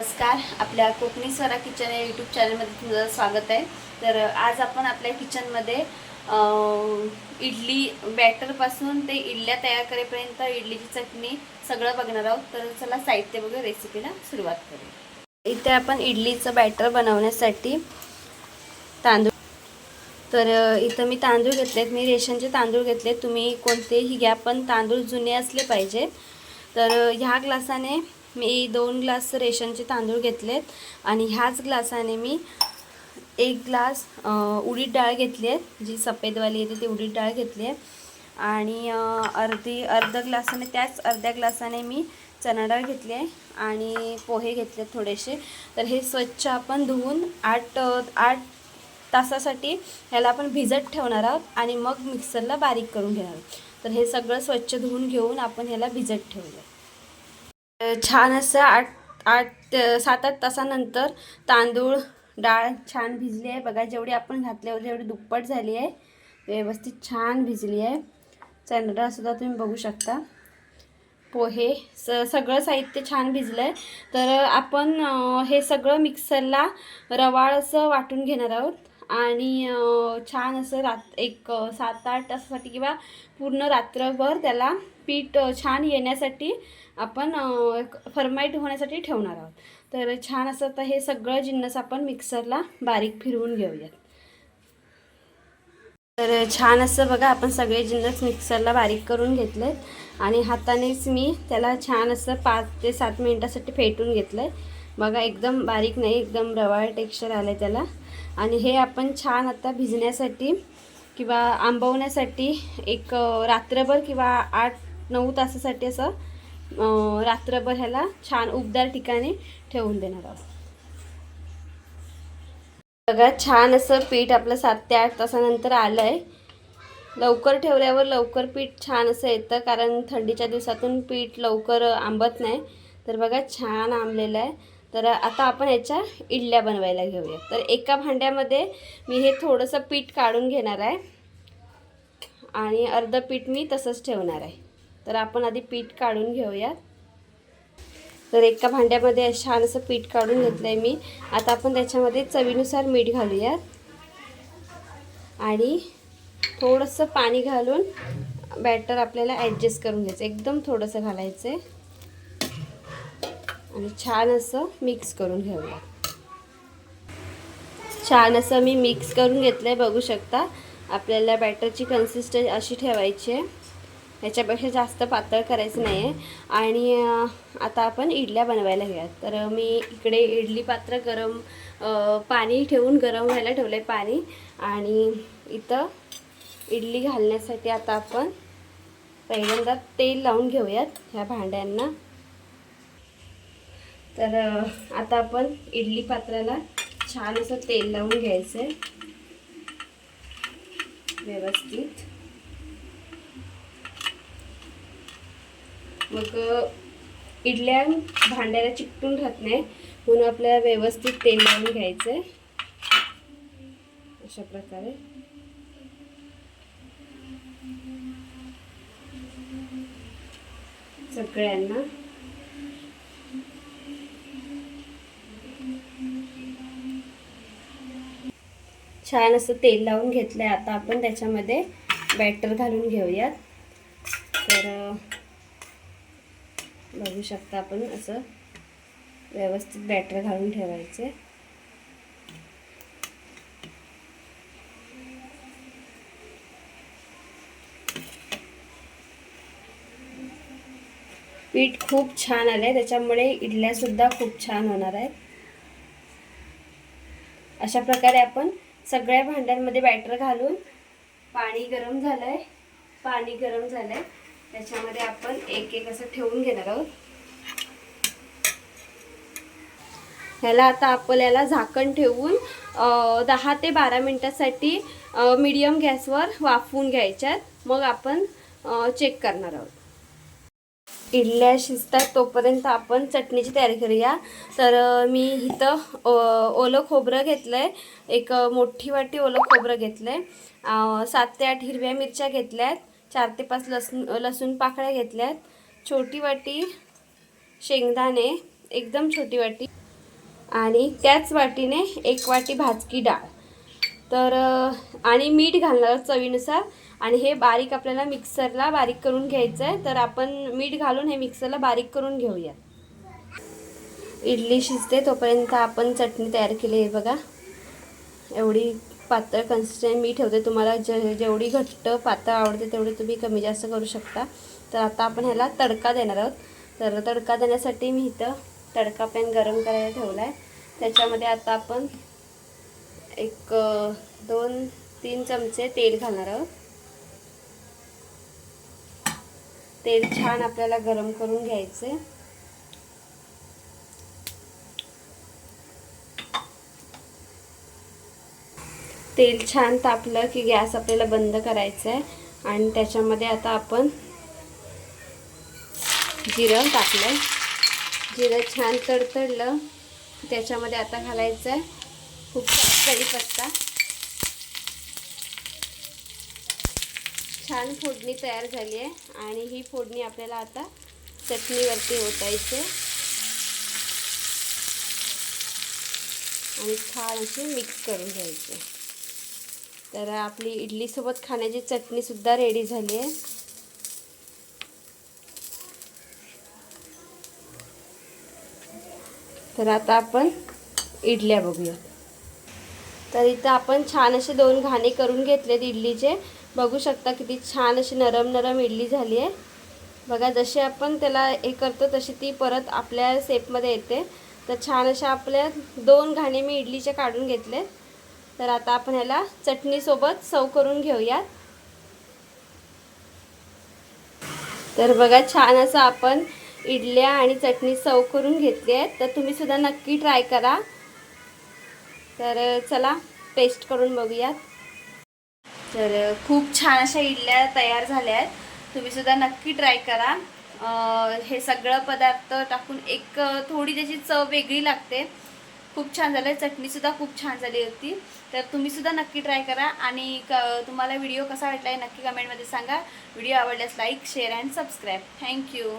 नमस्कार आपल्या कोकणी स्वरा किचन या यूट्यूब चॅनलमध्ये तुमचं स्वागत आहे. तर आज आपण आपल्या किचनमध्ये इडली बॅटरपासून ते इडल्या तयार करेपर्यंत इडलीची चटणी सगळं बघणार आहोत. तर चला साहित्य बघू रेसिपीला सुरुवात करू इथे आपण इडलीचं बॅटर बनवण्यासाठी तांदूळ तर इथं मी तांदूळ घेतलेत. मी रेशनचे तांदूळ घेतले तुम्ही कोणतेही घ्या पण तांदूळ जुने असले पाहिजे. तर ह्या ग्लासाने मी दोन ग्लास रेशनचे तांदूळ घेतलेत आणि ह्याच ग्लासाने मी एक ग्लास उडीद डाळ घेतली आहे जी सफेदवाली येते ती उडीद डाळ घेतली आहे. आणि अर्धी अर्ध ग्लासाने त्याच अर्ध्या ग्लासाने मी चणा डाळ घेतली आहे आणि पोहे घेतले थोडेसे. तर हे स्वच्छ आपण धुवून आठ आठ तासासाठी ह्याला आपण भिजत ठेवणार आहोत आणि मग मिक्सरला बारीक करून घेणार आहोत. तर हे सगळं स्वच्छ धुवून घेऊन आपण ह्याला भिजत ठेवूया. आहे छान असं आठ आठ ते सात आठ तासानंतर तांदूळ डाळ छान भिजली आहे. बघा जेवढी आपण घातल्यावर जेवढी दुप्पट झाली आहे. व्यवस्थित छान भिजली आहे. चणा तुम्ही बघू शकता. पोहे स सगळं साहित्य छान भिजलं आहे. तर आपण हे सगळं मिक्सरला रवाळ असं वाटून घेणार आहोत. आणि छान असं रात एक सात आठ तासासाठी किंवा पूर्ण रात्रभर त्याला पीठ छान येण्यासाठी आपण फर्माईट होण्यासाठी ठेवणार आहोत. तर छान असं आता हे सगळं जिन्नस आपण मिक्सरला बारीक फिरवून घेऊयात. तर छान असं बघा आपण सगळे जिन्नस मिक्सरला बारीक करून घेतलेत. आणि हातानेच मी त्याला छान असं पाच ते सात मिनिटासाठी फेटून घेतलं आहे बघा एकदम बारीक नाही एकदम रवाळ टेक्स्चर आलं आहे त्याला. आणि हे आपण छान आता भिजण्यासाठी किंवा आंबवण्यासाठी एक रात्रभर किंवा आठ नऊ तासासाठी असं रात्रभर ह्याला छान उबदार ठिकाणी ठेवून देणार आहोत. बघा छान असं पीठ आपलं सात ते आठ तासानंतर आलं आहे लवकर ठेवल्यावर लवकर पीठ छान असं येतं कारण थंडीच्या दिवसातून पीठ लवकर आंबत नाही. तर बघा छान आंबलेलं आहे. तर आता आपण याच्या इडल्या बनवायला घेऊया. तर एका भांड्यामध्ये मी हे थोडंसं पीठ काढून घेणार आहे. आणि अर्धं पीठ मी तसंच ठेवणार आहे. तर आपण आधी पीठ काढून घेऊयात. तर एका भांड्यामध्ये छान असं पीठ काढून घेतलं आहे मी. आता आपण त्याच्यामध्ये चवीनुसार मीठ घालूयात. आणि थोडंसं पाणी घालून बॅटर आपल्याला ॲडजस्ट करून घ्यायचं. एकदम थोडंसं घालायचं आहे आणि छान असं मिक्स करून घेऊया छान असं मी मिक्स करून घेतलं आहे बघू शकता. आपल्याला बॅटरची कन्सिस्टन्सी अशी ठेवायची आहे. ह्याच्यापेक्षा जास्त पातळ करायचं नाही आहे आणि आता आपण इडल्या बनवायला घेऊयात. तर मी इकडे इडली पात्र गरम पाणी ठेवून गरम व्हायला ठेवलं आहे पाणी. आणि इथं इडली घालण्यासाठी आता आपण पहिल्यांदा तेल लावून घेऊयात ह्या भांड्यांना. तर आता आपण इडली पात्राला छान असं तेल लावून घ्यायचं आहे व्यवस्थित. मग इडल्या भांड्याला चिकटून राहत नाही म्हणून आपल्याला व्यवस्थित तेल लावून घ्यायचं आहे अशा प्रकारे. सगळ्यांना. छान असं तेल लावून घेतलं आहे आता आपण त्याच्यामध्ये बॅटर घालून घेऊयात. तर बघू शकता आपण असं व्यवस्थित बॅटर घालून ठेवायचे. पीठ खूप छान आलंय त्याच्यामुळे इडल्यासुद्धा खूप छान होणार आहेत. अशा प्रकारे आपण सगळ्या भांड्यांमध्ये बॅटर घालून पाणी गरम झालं आहे पाणी गरम झालं आहे त्याच्यामध्ये आपण एक एक असं ठेवून घेणार आहोत. ह्याला आता आपल्याला झाकण ठेवून दहा ते बारा मिनटासाठी मीडियम गॅसवर वाफवून घ्यायच्यात. मग आपण चेक करणार आहोत. इडल्या शिजतात तोपर्यंत आपण चटणीची तयारी करूया. तर मी इथं ओलं खोबरं घेतलं आहे एक मोठी वाटी ओलं खोबरं घेतलं आहे सात ते आठ हिरव्या मिरच्या घेतल्या आहेत चार ते पाच लसूण लसूण पाकळ्या घेतल्या आहेत छोटी वाटी शेंगदाणे एकदम छोटी वाटी. आणि त्याच वाटीने एक वाटी भाजकी डाळ. तर आणि मीठ घालणार चवीनुसार. आणि हे बारीक आपल्याला मिक्सरला बारीक करून घ्यायचं आहे तर आपण मीठ घालून हे मिक्सरला बारीक करून घेऊया. इडली शिजते तोपर्यंत आपण चटणी तयार केली आहे बघा. एवढी पातळ कन्सिस्टन्स मी ठेवते तुम्हाला जे जेवढी घट्ट पातळ आवडते तेवढी तुम्ही कमी जास्त करू शकता. तर आता आपण ह्याला तडका देणार आहोत. तर तडका देण्यासाठी मी इथं तडका पॅन गरम करायला ठेवला आहे त्याच्यामध्ये आता आपण एक दोन तीन चमचे तेल घालणार आहोत. तेल छान आपल्याला गरम करून घ्यायचे तेल छान तापलं की गॅस आपल्याला बंद करायचा आहे आणि त्याच्यामध्ये आता आपण जिरं टाकलं जिरं छान तडतडलं. त्याच्यामध्ये आता घालायचं आहे खूप कढीपत्ता. छान फोडणी तयार झाली आहे आणि ही फोडणी आपल्याला आता चटणीवरती ओतायची आणि छान अशी मिक्स करून घ्यायचे तर आपली इडलीसोबत खाण्याची चटणीसुद्धा रेडी झाली आहे. तर आता आपण इडल्या बघूया. तर इथं आपण छान असे दोन घाणे करून घेतलेत इडलीचे. बघू शकता किती छान अशी नरम नरम इडली झाली आहे. बघा जशी आपण त्याला हे करतो तशी ती परत आपल्या शेपमध्ये येते. तर छान अशा आपल्या दोन घाणे मी इडलीचे काढून घेतले. तर आता आपण ह्याला चटणीसोबत सव करून घेऊयात. तर बघा छान असं आपण इडल्या आणि चटणी सव करून घेतली आहे तर तुम्ही सुद्धा नक्की ट्राय करा. तर चला पेस्ट करून बघूयात. तर खूप छान अशा इडल्या तयार झाल्या आहेत तुम्ही सुद्धा नक्की ट्राय करा. हे सगळं पदार्थ टाकून एक थोडी त्याची चव वेगळी लागते. खूप छान झालं चटणीसुद्धा खूप छान झाली होती. तर तुम्हीसुद्धा नक्की ट्राय करा आणि क तुम्हाला व्हिडिओ कसा वाटला आहे नक्की कमेंटमध्ये सांगा. व्हिडिओ आवडल्यास like share and subscribe. Thank you